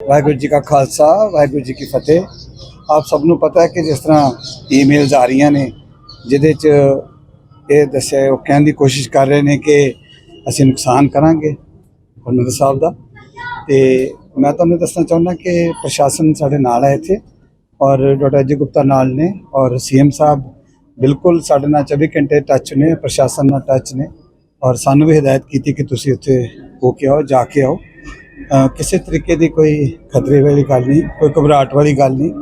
ਵਾਹਿਗੁਰੂ ਜੀ ਕਾ ਖਾਲਸਾ, ਵਾਹਿਗੁਰੂ ਜੀ ਕੀ ਫਤਿਹ। ਆਪ ਸਭ ਨੂੰ ਪਤਾ ਹੈ ਕਿ ਜਿਸ ਤਰ੍ਹਾਂ ਈਮੇਲਸ ਆ ਰਹੀਆਂ ਨੇ, ਜਿਹਦੇ 'ਚ ਇਹ ਦੱਸਿਆ, ਉਹ ਕਹਿਣ ਦੀ ਕੋਸ਼ਿਸ਼ ਕਰ ਰਹੇ ਨੇ ਕਿ ਅਸੀਂ ਨੁਕਸਾਨ ਕਰਾਂਗੇ ਹਰਮੰਦਰ ਸਾਹਿਬ ਦਾ। ਤੇ ਮੈਂ ਤੁਹਾਨੂੰ ਦੱਸਣਾ ਚਾਹੁੰਦਾ ਕਿ ਪ੍ਰਸ਼ਾਸਨ ਸਾਡੇ ਨਾਲ ਹੈ ਇੱਥੇ, ਔਰ ਡਾਕਟਰ ਅਜੇ ਗੁਪਤਾ ਨਾਲ ਨੇ, ਔਰ ਸੀਐਮ ਸਾਹਿਬ ਬਿਲਕੁਲ ਸਾਡੇ ਨਾਲ 24 ਘੰਟੇ ਟੱਚ ਨੇ, ਪ੍ਰਸ਼ਾਸਨ ਨਾਲ ਟੱਚ ਨੇ, ਔਰ ਸਾਨੂੰ ਵੀ ਹਦਾਇਤ ਕੀਤੀ ਕਿ ਤੁਸੀਂ ਉੱਥੇ ਹੋ ਕੇ ਆਓ, ਜਾ ਕੇ ਆਓ। ਕਿਸੇ ਤਰੀਕੇ ਦੀ ਕੋਈ ਖਤਰੇ ਵਾਲੀ ਗੱਲ ਨਹੀਂ, ਕੋਈ ਘਬਰਾਹਟ ਵਾਲੀ ਗੱਲ ਨਹੀਂ।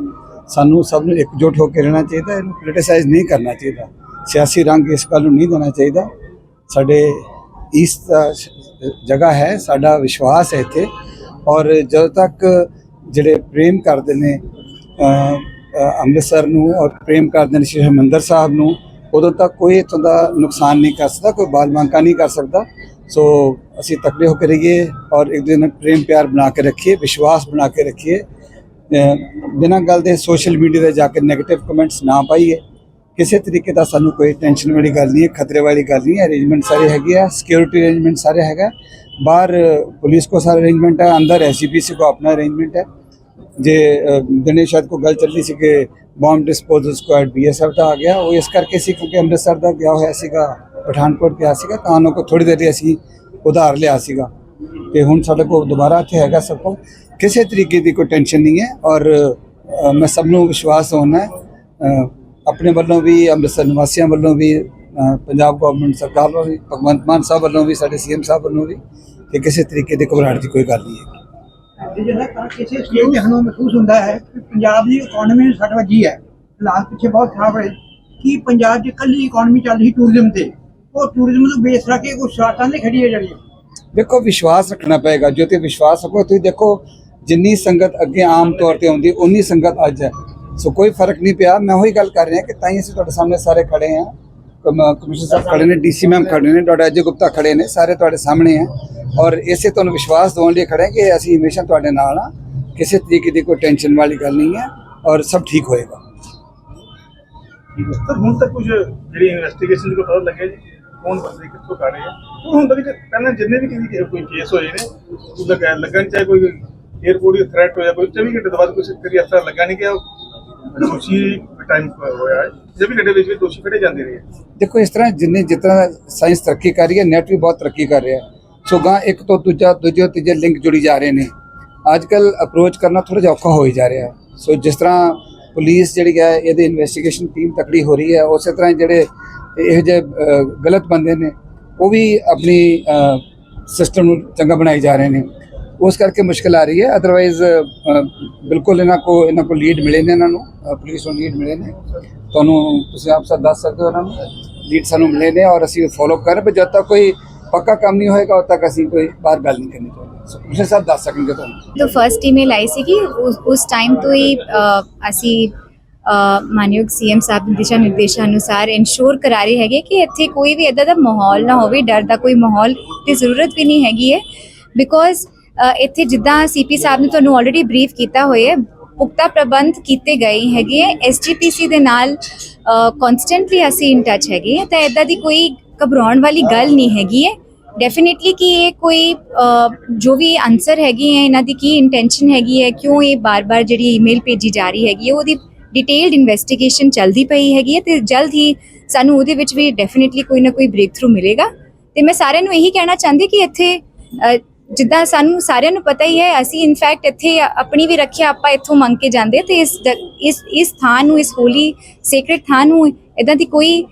ਸਾਨੂੰ ਸਭ ਨੂੰ ਇਕਜੁੱਟ ਹੋ ਕੇ ਰਹਿਣਾ ਚਾਹੀਦਾ, ਇਹਨੂੰ ਪੋਲੀਟੀਸਾਈਜ਼ ਨਹੀਂ ਕਰਨਾ ਚਾਹੀਦਾ। ਸਿਆਸੀ ਰੰਗ ਇਸ ਗੱਲ ਨੂੰ ਨਹੀਂ ਦੇਣਾ ਚਾਹੀਦਾ। ਸਾਡੇ ਇਸ ਜਗ੍ਹਾ ਹੈ, ਸਾਡਾ ਵਿਸ਼ਵਾਸ ਹੈ ਇੱਥੇ। ਔਰ ਜਦੋਂ ਤੱਕ ਜਿਹੜੇ ਪ੍ਰੇਮ ਕਰਦੇ ਨੇ ਅੰਮ੍ਰਿਤਸਰ ਨੂੰ ਔਰ ਪ੍ਰੇਮ ਕਰਦੇ ਨੇ ਸ਼੍ਰੀ ਹਰਿਮੰਦਰ ਸਾਹਿਬ ਨੂੰ, ਉਦੋਂ ਤੱਕ ਕੋਈ ਇੱਥੋਂ ਦਾ ਨੁਕਸਾਨ ਨਹੀਂ ਕਰ ਸਕਦਾ, ਕੋਈ ਬਾਲ ਬਾਂਕਾ ਨਹੀਂ ਕਰ ਸਕਦਾ। ਸੋ ਅਸੀਂ ਤਕਲੀਫ਼ ਕਰੀਏ ਔਰ ਇੱਕ ਦਿਨ ਪ੍ਰੇਮ ਪਿਆਰ ਬਣਾ ਕੇ ਰੱਖੀਏ, ਵਿਸ਼ਵਾਸ ਬਣਾ ਕੇ ਰੱਖੀਏ। ਬਿਨਾਂ ਗੱਲ ਦੇ ਸੋਸ਼ਲ ਮੀਡੀਆ ਤੇ ਜਾ ਕੇ ਨੈਗੇਟਿਵ ਕਮੈਂਟਸ ਨਾ ਪਾਈਏ। ਕਿਸੇ ਤਰੀਕੇ ਦਾ ਸਾਨੂੰ ਕੋਈ ਟੈਨਸ਼ਨ ਵਾਲੀ ਗੱਲ ਨਹੀਂ ਹੈ, ਖਤਰੇ ਵਾਲੀ ਗੱਲ ਨਹੀਂ ਹੈ। ਅਰੇਂਜਮੈਂਟ ਸਾਰੇ ਹੈਗੇ ਆ ਸਿਕਿਉਰਿਟੀ ਅਰੇਂਜਮੈਂਟ ਸਾਰੇ ਹੈਗਾ। ਬਾਹਰ, ਪੁਲਿਸ ਕੋ ਸਾਰਾ ਅਰੇਂਜਮੈਂਟ ਹੈ, ਅੰਦਰ ਐਸਸੀਪੀਸੀ ਕੋ ਆਪਣਾ ਅਰੇਂਜਮੈਂਟ है जे दिनेश शायद को गल चल रही सी कि बॉम्ब डिस्पोजल स्क्वाड बीएसएफ ਦਾ ਆ ਗਿਆ, ਉਹ ਇਸ ਕਰਕੇ ਸੀ ਕਿਉਂਕਿ ਅੰਮ੍ਰਿਤਸਰ ਦਾ ਗਿਆ ਹੋਇਆ ਸੀਗਾ। ਪਠਾਨਕੋਟ ਗਿਆ ਸੀਗਾ, ਤਾਂ ਉਹਨਾਂ ਕੋ ਥੋੜੀ ਦੇਰ ਲਈ ਅਸੀਂ ਉਧਾਰ ਲਿਆ ਸੀਗਾ। ਤੇ ਹੁਣ ਸਾਡੇ ਕੋਲ ਦੁਬਾਰਾ ਇੱਥੇ ਹੈਗਾ ਸਭ ਕੋਲ। ਕਿਸੇ ਤਰੀਕੇ ਦੀ ਕੋਈ ਟੈਨਸ਼ਨ ਨਹੀਂ ਹੈ ਔਰ ਮੈਂ ਸਭ ਨੂੰ ਵਿਸ਼ਵਾਸ ਹੋਣਾ ਹੈ ਆਪਣੇ ਵੱਲੋਂ ਵੀ, ਅੰਮ੍ਰਿਤਸਰ ਨਿਵਾਸੀਆਂ ਵੱਲੋਂ ਵੀ ਪੰਜਾਬ ਗਵਰਨਮੈਂਟ ਸਰਕਾਰ ਵੱਲੋਂ ਵੀ, ਭਗਵੰਤ ਮਾਨ ਸਾਹਿਬ ਵੱਲੋਂ ਵੀ, ਸਾਡੇ ਸੀਐਮ ਸਾਹਿਬ ਵੱਲੋਂ ਵੀ ਕਿ ਕਿਸੇ ਤਰੀਕੇ ਦੀ ਘਬਰਾਹਟ ਦੀ ਕੋਈ ਗੱਲ ਨਹੀਂ ਹੈ ਜਿਹੜਾ ਤਾਂ ਕਿਸੇ ਸਟੇਜ ਤੇ ਸਾਨੂੰ ਮਹਿਸੂਸ ਹੁੰਦਾ ਹੈ ਕਿ ਪੰਜਾਬ ਦੀ ਇਕਨੋਮੀ ਨੂੰ ਸੱਟ ਵੱਜੀ ਹੈ, ਹਾਲਾਤ ਪਿੱਛੇ ਬਹੁਤ ਖਰਾਬ ਹੈ ਕਿ ਪੰਜਾਬ 'ਚ ਇਕੱਲੀ ਇਕਨੋਮੀ ਚੱਲ ਰਹੀ ਟੂਰਿਜ਼ਮ ਤੇ? ਉਹ ਟੂਰਿਜ਼ਮ ਨੂੰ ਬੇਸ ਰੱਖ ਕੇ ਕੁਝ ਸ਼ਰਾਰਤਾਂ ਦੇ ਖੜੀ ਹੈ ਜਿਹੜੀਆਂ ਦੇਖੋ ਵਿਸ਼ਵਾਸ ਰੱਖਣਾ ਪਏਗਾ। ਜੋ ਤੇ ਵਿਸ਼ਵਾਸ ਰੱਖੋ ਤੁਸੀਂ ਦੇਖੋ ਜਿੰਨੀ ਸੰਗਤ ਅੱਗੇ ਆਮ ਤੌਰ ਤੇ ਆਉਂਦੀ ਉਨੀ ਸੰਗਤ ਅੱਜ ਹੈ। ਸੋ ਕੋਈ ਫ਼ਰਕ ਨਹੀਂ ਪਿਆ। ਮੈਂ ਉਹੀ ਗੱਲ ਕਰ ਰਿਹਾ ਕਿ ਤਾਂ ਹੀ ਅਸੀਂ ਤੁਹਾਡੇ ਸਾਹਮਣੇ ਸਾਰੇ ਖੜੇ ਹਾਂ। ਕਮ- ਕਮਿਸ਼ਨਰ ਸਾਹਿਬ ਖੜੇ ਨੇ ਡੀਸੀ ਮੈਮ ਖੜੇ ਨੇ ਡਾਕਟਰ ਅਜੇ ਗੁਪਤਾ ਖੜੇ ਨੇ ਸਾਰੇ ਤੁਹਾਡੇ ਸਾਹਮਣੇ ਹੈ। ਔਰ ਇਸੇ ਤੁਹਾਨੂੰ ਵਿਸ਼ਵਾਸ ਦਿਵਾਉਣ ਲਈ ਖੜੇ ਕਿ ਅਸੀਂ ਹਮੇਸ਼ਾ ਤੁਹਾਡੇ ਨਾਲ ਆ ਕਿਸੇ ਤਰੀਕੇ ਦੀ ਕੋਈ ਟੈਨਸ਼ਨ ਵਾਲੀ ਗੱਲ ਨਹੀਂ ਹੈ ਔਰ ਸਭ ਠੀਕ ਹੋਏਗਾ। ਹੁਣ ਤੱਕ ਕੁਝ ਜਿਹੜੀ ਇਨਵੈਸਟੀਗੇਸ਼ਨ ਦੀ ਪਤਾ ਲੱਗਿਆ ਜੀ? ਕੌਣ ਬੰਦੇ ਕਿੱਥੋਂ ਕਰ ਰਹੇ ਆ ਉਹ ਹੁਣ ਤੱਕ ਪਹਿਲਾਂ ਜਿੰਨੇ ਵੀ ਕਿਸੇ ਕੋਈ ਕੇਸ ਹੋਏ ਨੇ, ਉਹਦਾ ਕਹਿ ਲੱਗਣ ਚਾਹੇ ਕੋਈ 에어ਪੋਰਟ ਦੀ ਥ੍ਰੈਟ ਹੋਇਆ, ਕੋਈ 24 ਘੰਟੇ ਤੋਂ ਬਾਅਦ ਕੁਝ ਕਰੀ ਅਸਰ ਲੱਗਾ ਨਹੀਂ ਕਿ ਦੋਸ਼ੀ ਟਾਈਮ ਹੋਇਆ ਹੈ। 24 ਘੰਟੇ ਵਿੱਚ ਵੀ ਦੋਸ਼ੀ ਫੜੇ ਜਾਂਦੇ ਰਹੇ। ਦੇਖੋ, ਇਸ ਤਰ੍ਹਾਂ ਜਿੰਨੇ ਜਿਤਨਾ ਸਾਇੰਸ ਤਰੱਕੀ ਕਰ ਰਹੀ ਹੈ ਨੈਟ ਵੀ ਬਹੁਤ ਤਰੱਕੀ ਕਰ ਰਿਹਾ ਸੋ ਗਾਂ ਇੱਕ ਤੋਂ ਦੂਜਾ, ਦੂਜੇ ਤੋਂ ਤੀਜੇ ਲਿੰਕ ਜੁੜੀ ਜਾ ਰਹੇ ਨੇ। ਅੱਜ ਕੱਲ ਅਪਰੋਚ ਕਰਨਾ ਥੋੜਾ ਜਿਹਾ ਔਖਾ ਹੋ ਜਾ ਰਿਹਾ ਸੋ ਜਿਸ ਤਰ੍ਹਾਂ ਪੁਲਿਸ ਜਿਹੜੀ ਹੈ, ਇਹਦੀ ਇਨਵੈਸਟੀਗੇਸ਼ਨ ਟੀਮ ਤਕੜੀ ਹੋ ਰਹੀ ਹੈ, ਉਸੇ ਤਰ੍ਹਾਂ ਜਿਹੜੇ ਇਹੋ ਜਿਹੇ ਗਲਤ ਬੰਦੇ ਨੇ, ਉਹ ਵੀ ਆਪਣੀ ਸਿਸਟਮ ਨੂੰ ਚੰਗਾ ਬਣਾਈ ਜਾ ਰਹੇ ਨੇ। ਉਸ ਕਰਕੇ ਮੁਸ਼ਕਲ ਆ ਰਹੀ ਹੈ। ਅਦਰਵਾਈਜ਼ ਬਿਲਕੁਲ ਇਹਨਾਂ ਕੋ ਇਹਨਾਂ ਕੋ ਲੀਡ ਮਿਲੇ ਨੇ ਇਹਨਾਂ ਨੂੰ ਪੁਲਿਸ ਨੂੰ ਲੀਡ ਮਿਲੇ ਨੇ। ਤੁਹਾਨੂੰ ਤੁਸੀਂ ਆਪ ਸਭ ਦੱਸ ਸਕਦੇ ਹੋ ਇਹਨਾਂ ਨੂੰ ਲੀਡ ਸਾਨੂੰ ਮਿਲੇ ਨੇ ਔਰ ਅਸੀਂ ਫੋਲੋ ਕਰ ਰਹੇ ਪਰ ਜਦ ਤੱਕ ਕੋਈ ਪੱਕਾ ਕੰਮ ਨਹੀਂ ਹੋਏਗਾ, ਉਦ ਤੱਕ ਅਸੀਂ ਕੋਈ ਬਾਹਰ ਗੱਲ ਨਹੀਂ ਕਰਨੀ ਚਾਹੁੰਦੇ। ਸੋ ਸਾਹਿਬ ਦੱਸ ਸਕਣਗੇ ਤੁਹਾਨੂੰ। ਜੋ ਫਰਸਟ ਈਮੇਲ ਆਈ ਸੀ ਕਿ ਉਸ ਟਾਈਮ ਤੋਂ ਹੀ ਅਸੀਂ ਮਾਨਯੋਗ ਸੀਐਮ ਸਾਹਿਬ ਦੇ ਦਿਸ਼ਾ ਨਿਰਦੇਸ਼ਾਂ ਅਨੁਸਾਰ ਇਨਸ਼ੋਰ ਕਰਾ ਰਹੇ ਹੈਗੇ ਕਿ ਇੱਥੇ ਕੋਈ ਵੀ ਇਦਾਂ ਦਾ ਮਾਹੌਲ ਨਾ ਹੋਵੇ, ਡਰ ਦਾ ਕੋਈ ਮਾਹੌਲ ਦੀ ਜ਼ਰੂਰਤ ਵੀ ਨਹੀਂ ਹੈਗੀ ਹੈ। ਬਿਕੋਜ਼ ਇੱਥੇ ਜਿੱਦਾਂ ਸੀਪੀ ਸਾਹਿਬ ਨੇ ਤੁਹਾਨੂੰ ਆਲਰੇਡੀ ਬਰੀਫ ਕੀਤਾ ਹੋਇਆ ਪੁਖਤਾ ਪ੍ਰਬੰਧ ਕੀਤੇ ਗਏ ਹੈਗੇ ਐਸਜੀਪੀਸੀ ਦੇ ਨਾਲ ਕਨਸਟੈਂਟਲੀ ਅਸੀਂ ਇਨ ਟੱਚ ਹੈਗੇ ਹਾਂ, ਤਾਂ ਇਦਾਂ ਦੀ ਕੋਈ ਘਬਰਾਉਣ ਵਾਲੀ ਗੱਲ ਨਹੀਂ ਹੈਗੀ ਹੈ। ਡੈਫੀਨਿਟਲੀ ਕਿ ਇਹ ਕੋਈ ਜੋ ਵੀ ਆਨਸਰ ਹੈਗੀ ਹੈ, ਇਹਨਾਂ ਦੀ ਕੀ ਇੰਟੈਂਸ਼ਨ ਹੈਗੀ ਹੈ, ਕਿਉਂ ਇਹ ਬਾਰ-ਬਾਰ ਜਿਹੜੀ ਈਮੇਲ ਭੇਜੀ ਜਾ ਰਹੀ ਹੈਗੀ ਹੈ, ਉਹਦੀ ਡਿਟੇਲਡ ਇਨਵੈਸਟੀਗੇਸ਼ਨ ਚੱਲਦੀ ਪਈ ਹੈਗੀ ਹੈ ਤੇ ਜਲਦ ਹੀ ਸਾਨੂੰ ਉਹਦੇ ਵਿੱਚ ਵੀ ਡੈਫੀਨਿਟਲੀ ਕੋਈ ਨਾ ਕੋਈ ਬ੍ਰੇਕ ਥਰੂ ਮਿਲੇਗਾ। ਤੇ ਮੈਂ ਸਾਰਿਆਂ ਨੂੰ ਇਹੀ ਕਹਿਣਾ ਚਾਹੁੰਦੀ ਕਿ ਇੱਥੇ ਜਿੱਦਾਂ ਸਾਨੂੰ ਸਾਰਿਆਂ ਨੂੰ ਪਤਾ ਹੀ ਹੈ, ਅਸੀਂ ਇਨਫੈਕਟ ਇੱਥੇ ਆਪਣੀ ਵੀ ਰੱਖਿਆ, ਆਪਾਂ ਇੱਥੋਂ ਮੰਗ ਕੇ ਜਾਂਦੇ ਤੇ ਇਸ ਦ- ਇਸ ਇਸ ਥਾਂ ਨੂੰ, ਇਸ ਹੋਲੀ ਸੇਕ੍ਰੇਟ ਥਾਂ ਨੂੰ ਇਦਾਂ ਦੀ ਕੋਈ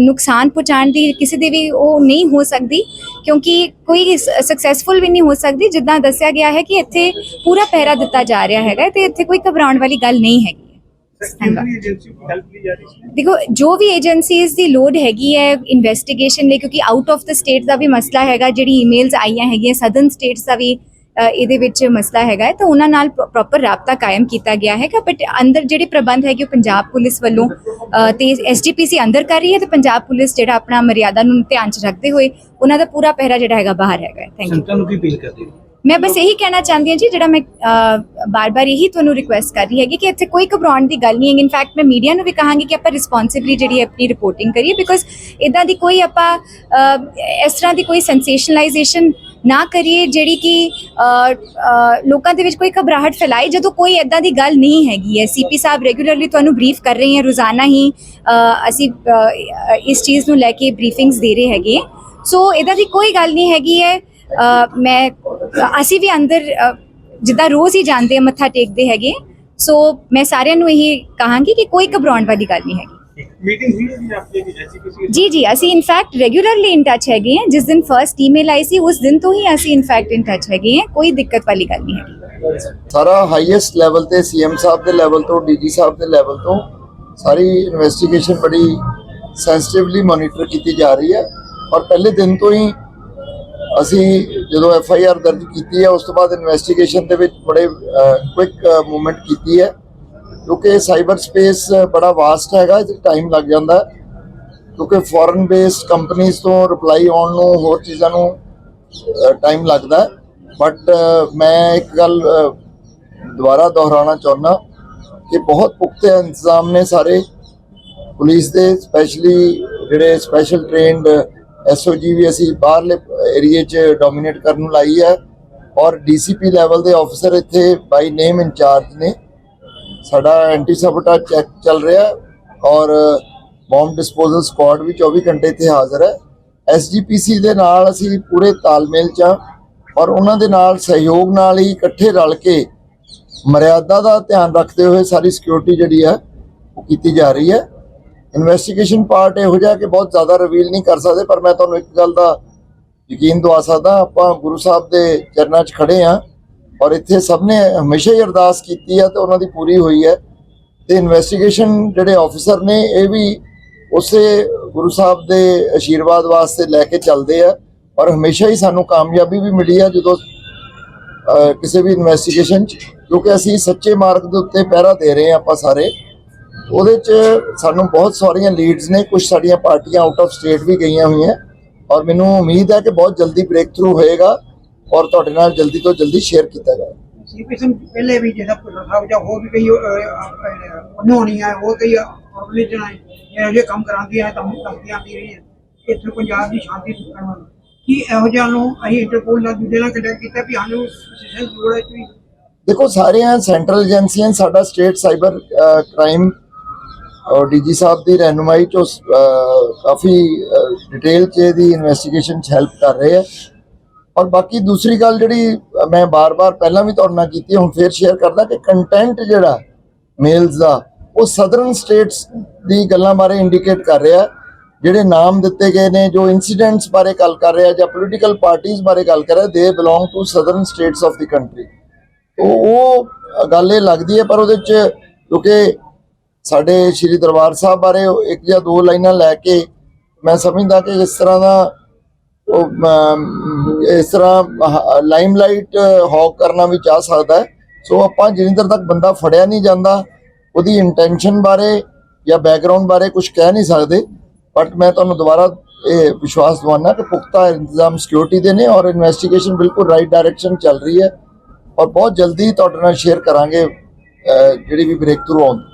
ਨੁਕਸਾਨ ਪਹੁੰਚਾਉਣ ਦੀ ਕਿਸੇ ਦੀ ਵੀ ਉਹ ਨਹੀਂ ਹੋ ਸਕਦੀ ਕਿਉਂਕਿ ਕੋਈ ਸਕਸੈਸਫੁਲ ਵੀ ਨਹੀਂ ਹੋ ਸਕਦੀ ਜਿੱਦਾਂ ਦੱਸਿਆ ਗਿਆ ਹੈ ਕਿ ਇੱਥੇ ਪੂਰਾ ਪਹਿਰਾ ਦਿੱਤਾ ਜਾ ਰਿਹਾ ਹੈਗਾ ਤੇ ਇੱਥੇ ਕੋਈ ਘਬਰਾਉਣ ਵਾਲੀ ਗੱਲ ਨਹੀਂ ਹੈਗੀ। ਦੇਖੋ ਜੋ ਵੀ ਏਜੰਸੀਜ਼ ਦੀ ਲੋਡ ਹੈਗੀ ਹੈ ਇਨਵੈਸਟੀਗੇਸ਼ਨ ਲਈ ਕਿਉਂਕਿ ਆਊਟ ਆਫ ਦ ਸਟੇਟ ਦਾ ਵੀ ਮਸਲਾ ਹੈਗਾ ਜਿਹੜੀ ਈਮੇਲਸ ਆਈਆਂ ਹੈਗੀਆਂ ਸਦਰਨ ਸਟੇਟਸ ਦਾ ਵੀ ਇਹਦੇ ਵਿੱਚ ਮਸਲਾ ਹੈਗਾ ਹੈ ਤਾਂ ਉਹਨਾਂ ਨਾਲ ਪ੍ਰੋਪਰ ਰਾਬਤਾ ਕਾਇਮ ਕੀਤਾ ਗਿਆ ਹੈਗਾ ਬਟ ਅੰਦਰ ਜਿਹੜੇ ਪ੍ਰਬੰਧ ਹੈਗੇ ਉਹ ਪੰਜਾਬ ਪੁਲਿਸ ਵੱਲੋਂ ਤੇ ਐਸਜੀਪੀਸੀ ਅੰਦਰ ਕਰ ਰਹੀ ਹੈ ਤੇ ਪੰਜਾਬ ਪੁਲਿਸ ਜਿਹੜਾ ਆਪਣਾ ਮਰਿਆਦਾ ਨੂੰ ਧਿਆਨ ਚ ਰੱਖਦੇ ਹੋਏ ਉਹਨਾਂ ਦਾ ਪੂਰਾ ਪਹਿਰਾ ਜਿਹੜਾ ਹੈਗਾ ਬਾਹਰ ਹੈਗਾ ਥੈਂਕ ਯੂ ਸੰਤਾਂ ਨੂੰ ਕੀ ਅਪੀਲ ਕਰਦੇ ਮੈਂ ਬਸ ਇਹੀ ਕਹਿਣਾ ਚਾਹੁੰਦੀ ਹਾਂ ਜੀ, ਜਿਹੜਾ ਮੈਂ ਬਾਰ-ਬਾਰ ਇਹੀ ਤੁਹਾਨੂੰ ਰਿਕੁਐਸਟ ਕਰ ਰਹੀ ਹੈਗੀ ਕਿ ਇੱਥੇ ਕੋਈ ਘਬਰਾਉਣ ਦੀ ਗੱਲ ਨਹੀਂ ਹੈ ਇਨਫੈਕਟ ਮੈਂ ਮੀਡੀਆ ਨੂੰ ਵੀ ਕਹਾਂਗੀ ਕਿ ਆਪਾਂ ਰਿਸਪੌਂਸਿਬਲੀ ਜਿਹੜੀ ਹੈ ਆਪਣੀ ਰਿਪੋਰਟਿੰਗ ਕਰੀਏ ਬਿਕੋਜ਼ ਇਦਾਂ ਦੀ ਕੋਈ ਆਪਾਂ ਇਸ ਤਰ੍ਹਾਂ ਦੀ ਕੋਈ ਸੈਂਸੇਸ਼ਨਲਾਈਜੇਸ਼ਨ ਨਾ ਕਰੀਏ ਜਿਹੜੀ ਕਿ ਲੋਕਾਂ ਦੇ ਵਿੱਚ ਕੋਈ ਘਬਰਾਹਟ ਫੈਲਾਏ। ਜਦੋਂ ਕੋਈ ਇਦਾਂ ਦੀ ਗੱਲ ਨਹੀਂ ਹੈਗੀ ਹੈ ਸੀਪੀ ਸਾਹਿਬ ਰੈਗੂਲਰਲੀ ਤੁਹਾਨੂੰ ਬਰੀਫ ਕਰ ਰਹੇ ਹੈ, ਰੋਜ਼ਾਨਾ ਹੀ ਅਸੀਂ ਇਸ ਚੀਜ਼ ਨੂੰ ਲੈ ਕੇ ਬਰੀਫਿੰਗਸ ਦੇ ਰਹੇ ਹੈਗੇ। ਸੋ ਇਦਾਂ ਦੀ ਕੋਈ ਗੱਲ ਨਹੀਂ ਹੈਗੀ ਹੈ। ਮੈਂ ਅਸੀਂ ਵੀ ਅੰਦਰ ਜਿੱਦਾਂ ਰੋਜ਼ ਹੀ ਜਾਂਦੇ ਆ ਮੱਥਾ ਟੇਕਦੇ ਹੈਗੇ ਸੋ ਮੈਂ ਸਾਰਿਆਂ ਨੂੰ ਇਹੀ ਕਹਾਂਗੀ ਕਿ ਕੋਈ ਘਬਰਾਉਣ ਵਾਲੀ ਗੱਲ ਨਹੀਂ ਹੈਗੀ। ਮੀਟਿੰਗ ਹੋਈ ਜੀ ਆਪਕੇ ਵੀ ਐਸੀ ਕਿਸੇ ਜੀ ਜੀ ਅਸੀਂ ਇਨਫੈਕਟ ਰੈਗੂਲਰਲੀ ਇਨ ਟੱਚ ਹੈਗੇ ਹਾਂ ਜਿਸ ਦਿਨ ਫਰਸਟ ਈਮੇਲ ਆਈ ਸੀ ਉਸ ਦਿਨ ਤੋਂ ਹੀ ਅਸੀਂ ਇਨਫੈਕਟ ਇਨ ਟੱਚ ਹੈਗੇ ਹਾਂ ਕੋਈ ਦਿੱਕਤ ਵਾਲੀ ਗੱਲ ਨਹੀਂ ਹੈਗੀ। ਸਾਰਾ ਹਾਈਐਸਟ ਲੈਵਲ ਤੇ ਸੀਐਮ ਸਾਹਿਬ ਦੇ ਲੈਵਲ ਤੋਂ ਡੀਜੀ ਸਾਹਿਬ ਦੇ ਲੈਵਲ ਤੋਂ ਸਾਰੀ ਇਨਵੈਸਟੀਗੇਸ਼ਨ ਬੜੀ ਸੈਂਸਿਟਿਵਲੀ ਮੋਨੀਟਰ ਕੀਤੀ ਜਾ ਰਹੀ ਹੈ। ਔਰ ਪਹਿਲੇ ਦਿਨ ਤੋਂ ਹੀ ਅਸੀਂ ਜਦੋਂ ਐਫ ਆਈ ਆਰ ਦਰਜ ਕੀਤੀ ਹੈ, ਉਸ ਤੋਂ ਬਾਅਦ ਇਨਵੈਸਟੀਗੇਸ਼ਨ ਦੇ ਵਿੱਚ ਬੜੇ ਕੁਇਕ ਮੂਵਮੈਂਟ ਕੀਤੀ ਹੈ। ਕਿਉਂਕਿ ਸਾਈਬਰ ਸਪੇਸ ਬੜਾ ਵਾਸਟ ਹੈਗਾ ਇਹ ਟਾਈਮ ਲੱਗ ਜਾਂਦਾ। ਕਿਉਂਕਿ ਫੋਰਨ ਬੇਸਡ ਕੰਪਨੀਆਂ ਤੋਂ ਰਿਪਲਾਈ ਆਉਣ ਨੂੰ, ਹੋਰ ਚੀਜ਼ਾਂ ਨੂੰ ਟਾਈਮ ਲੱਗਦਾ ਬਟ ਮੈਂ ਇੱਕ ਗੱਲ ਦੁਬਾਰਾ ਦੁਹਰਾਉਣਾ ਚਾਹੁੰਦਾ ਕਿ ਬਹੁਤ ਪੁਖਤਾ ਇੰਤਜ਼ਾਮ ਨੇ ਸਾਰੇ। ਪੁਲਿਸ ਦੇ ਸਪੈਸ਼ਲੀ ਜਿਹੜੇ ਸਪੈਸ਼ਲ ਟ੍ਰੇਨਡ ਐਸਓਜੀ ਵੀ ਅਸੀਂ ਬਾਹਰਲੇ ਏਰੀਏ 'ਚ ਡੋਮੀਨੇਟ ਕਰਨ ਨੂੰ ਲਾਈ ਹੈ ਔਰ ਡੀਸੀਪੀ ਲੈਵਲ ਦੇ ਆਫੀਸਰ ਇੱਥੇ ਬਾਈ ਨੇਮ ਇੰਚਾਰਜ ਨੇ। ਸਾਡਾ ਐਂਟੀ ਸਬਟਾ ਚੈੱਕ ਚੱਲ ਰਿਹਾ ਔਰ ਬੰਬ ਡਿਸਪੋਜ਼ਲ ਸਕੁਆਡ ਵੀ 24 ਘੰਟੇ ਇੱਥੇ ਹਾਜ਼ਰ ਹੈ। ਐਸਜੀਪੀਸੀ ਦੇ ਨਾਲ ਅਸੀਂ ਪੂਰੇ ਤਾਲਮੇਲ 'ਚ ਹਾਂ ਔਰ ਉਹਨਾਂ ਦੇ ਨਾਲ ਸਹਿਯੋਗ ਨਾਲ ਹੀ ਇਕੱਠੇ ਰਲ ਕੇ ਮਰਿਆਦਾ ਦਾ ਧਿਆਨ ਰੱਖਦੇ ਹੋਏ ਸਾਰੀ ਸਿਕਿਉਰਿਟੀ ਜਿਹੜੀ ਹੈ ਉਹ ਕੀਤੀ ਜਾ ਰਹੀ ਹੈ। ਇਨਵੈਸਟੀਗੇਸ਼ਨ ਪਾਰਟ ਇਹੋ ਜਿਹਾ ਕਿ ਬਹੁਤ ਜ਼ਿਆਦਾ ਰਿਵੀਲ ਨਹੀਂ ਕਰ ਸਕਦੇ, ਪਰ ਮੈਂ ਤੁਹਾਨੂੰ ਇੱਕ ਗੱਲ ਦਾ ਯਕੀਨ ਦਵਾ ਸਕਦਾ, ਆਪਾਂ ਗੁਰੂ ਸਾਹਿਬ ਦੇ ਚਰਨਾਂ 'ਚ ਖੜੇ ਹਾਂ ਔਰ ਇੱਥੇ ਸਭ ਨੇ ਹਮੇਸ਼ਾ ਹੀ ਅਰਦਾਸ ਕੀਤੀ ਹੈ ਤੇ ਉਹਨਾਂ ਦੀ ਪੂਰੀ ਹੋਈ ਹੈ ਤੇ ਇਨਵੈਸਟੀਗੇਸ਼ਨ ਜਿਹੜੇ ਆਫੀਸਰ ਨੇ, ਇਹ ਵੀ ਉਸੇ ਗੁਰੂ ਸਾਹਿਬ ਦੇ ਅਸ਼ੀਰਵਾਦ ਵਾਸਤੇ ਲੈ ਕੇ ਚੱਲਦੇ ਆ ਔਰ ਹਮੇਸ਼ਾ ਹੀ ਸਾਨੂੰ ਕਾਮਯਾਬੀ ਵੀ ਮਿਲੀ ਹੈ ਜਦੋਂ ਕਿਸੇ ਵੀ ਇਨਵੈਸਟੀਗੇਸ਼ਨ 'ਚ, ਕਿਉਂਕਿ ਅਸੀਂ ਸੱਚੇ ਮਾਰਗ ਦੇ ਉੱਤੇ ਪਹਿਰਾ ਦੇ ਰਹੇ ਹਾਂ ਆਪਾਂ ਸਾਰੇ। ਉਹਦੇ 'ਚ ਸਾਨੂੰ ਬਹੁਤ ਸਾਰੀਆਂ ਲੀਡਸ ਨੇ ਕੁਝ ਸਾਡੀਆਂ ਪਾਰਟੀਆਂ ਆਊਟ ਆਫ ਸਟੇਟ ਵੀ ਗਈਆਂ ਹੋਈਆਂ। ਔਰ ਮੈਨੂੰ ਉਮੀਦ ਹੈ ਕਿ ਬਹੁਤ ਜਲਦੀ ਬ੍ਰੇਕ ਥਰੂ ਹੋਏਗਾ ਔਰ ਤੁਹਾਡੇ ਨਾਲ ਜਲਦੀ ਤੋਂ ਜਲਦੀ ਸ਼ੇਅਰ ਕੀਤਾ ਜਾਏਗਾ ਸੀਪੀ ਸਿੰਘ ਪਹਿਲੇ ਵੀ ਜਿਹਦਾ ਪੁੱਤਰ ਸਾਹਿਬ ਜਾਂ ਹੋਰ ਵੀ ਕਈ ਨੋਣੀਆਂ ਹੋਰ ਕਈ ਆਰਗੇਨਾਈਜੇਸ਼ਨਾਂ ਇਹੋ ਜਿਹੇ ਕੰਮ ਕਰਾਉਂਦੀਆਂ ਤਾਂ ਧਮਕੀਆਂ ਆਉਂਦੀ ਰਹੀ ਹੈ ਇੱਥੇ ਪੰਜਾਬ ਦੀ ਸ਼ਾਂਤੀ ਸੁਖਣ ਵੱਲ। ਕੀ ਇਹੋ ਜਿਹਾ ਨੂੰ ਅਸੀਂ ਇੰਟਰਪੋਲ ਨਾਲ ਦੂਜੇ ਨਾਲ ਕੰਟੈਕਟ ਕੀਤਾ ਵੀ ਸਾਨੂੰ ਸਿਸਟਮ ਜੋੜਾ ਚ ਵੀ ਦੇਖੋ ਸਾਰੀਆਂ ਸੈਂਟਰਲ ਏਜੰਸੀਆਂ ਸਾਡਾ ਸਟੇਟ ਸਾਈਬਰ ਕ੍ਰਾਈਮ ਔਰ ਡੀਜੀ ਸਾਹਿਬ ਦੀ ਰਹਿਨੁਮਾਈ ਚ ਉਸ, ਕਾਫੀ ਡਿਟੇਲ ਚ ਇਹਦੀ ਇਨਵੈਸਟੀਗੇਸ਼ਨ ਚ ਹੈਲਪ ਕਰ ਰਹੇ ਆ। ਔਰ ਬਾਕੀ ਦੂਸਰੀ ਗੱਲ ਜਿਹੜੀ ਮੈਂ ਬਾਰ-ਬਾਰ ਪਹਿਲਾਂ ਵੀ ਤੁਹਾਡੇ ਨਾਲ ਕੀਤੀ ਹੁਣ ਫੇਰ ਸ਼ੇਅਰ ਕਰਦਾ ਕਿ ਕੰਟੈਂਟ ਜਿਹੜਾ ਮੇਲਸ ਦਾ ਉਹ ਸਦਰਨ ਸਟੇਟਸ ਦੀ ਗੱਲਾਂ ਬਾਰੇ ਇੰਡੀਕੇਟ ਕਰ ਰਿਹਾ ਜਿਹੜੇ ਨਾਮ ਦਿੱਤੇ ਗਏ ਨੇ ਜੋ ਇਨਸੀਡੈਂਟਸ ਬਾਰੇ ਗੱਲ ਕਰ ਰਿਹਾ ਜਾਂ ਪੋਲੀਟੀਕਲ ਪਾਰਟੀਆਂ ਬਾਰੇ ਗੱਲ ਕਰ ਰਿਹਾ ਦੇ belong to southern states of the country ਉਹ ਉਹ ਗੱਲ ਇਹ ਲੱਗਦੀ ਹੈ ਪਰ ਉਹਦੇ ਚ ਕਿਉਂਕਿ ਸਾਡੇ ਸ਼੍ਰੀ ਦਰਬਾਰ ਸਾਹਿਬ ਬਾਰੇ ਇੱਕ ਜਾਂ ਦੋ ਲਾਈਨਾਂ ਲੈ ਕੇ ਮੈਂ ਸਮਝਦਾ ਕਿ ਇਸ ਤਰ੍ਹਾਂ ਦਾ ਉਹ ਇਸ ਤਰ੍ਹਾਂ ਲਾਈਮਲਾਈਟ ਹੌਕ ਕਰਨਾ ਵੀ ਚਾਹ ਸਕਦਾ ਹੈ। ਸੋ ਆਪਾਂ ਜਿੰਨੀ ਦੇਰ ਤੱਕ ਬੰਦਾ ਫੜਿਆ ਨਹੀਂ ਜਾਂਦਾ, ਉਹਦੀ ਇੰਟੈਂਸ਼ਨ ਬਾਰੇ ਜਾਂ ਬੈਕਗ੍ਰਾਉਂਡ ਬਾਰੇ ਕੁਝ ਕਹਿ ਨਹੀਂ ਸਕਦੇ। ਬਟ ਮੈਂ ਤੁਹਾਨੂੰ ਦੁਬਾਰਾ ਇਹ ਵਿਸ਼ਵਾਸ ਦਿਵਾਉਣਾ ਕਿ ਪੁਖਤਾ ਇੰਤਜ਼ਾਮ ਸਿਕਿਉਰਿਟੀ ਦੇ ਨੇ ਔਰ ਇਨਵੈਸਟੀਗੇਸ਼ਨ ਬਿਲਕੁਲ ਰਾਈਟ ਡਾਇਰੈਕਸ਼ਨ ਚੱਲ ਰਹੀ ਹੈ। ਔਰ ਬਹੁਤ ਜਲਦੀ ਤੁਹਾਡੇ ਨਾਲ ਸ਼ੇਅਰ ਕਰਾਂਗੇ ਜਿਹੜੀ ਵੀ ਬ੍ਰੇਕ ਥਰੂ ਆਉਂਦੀ।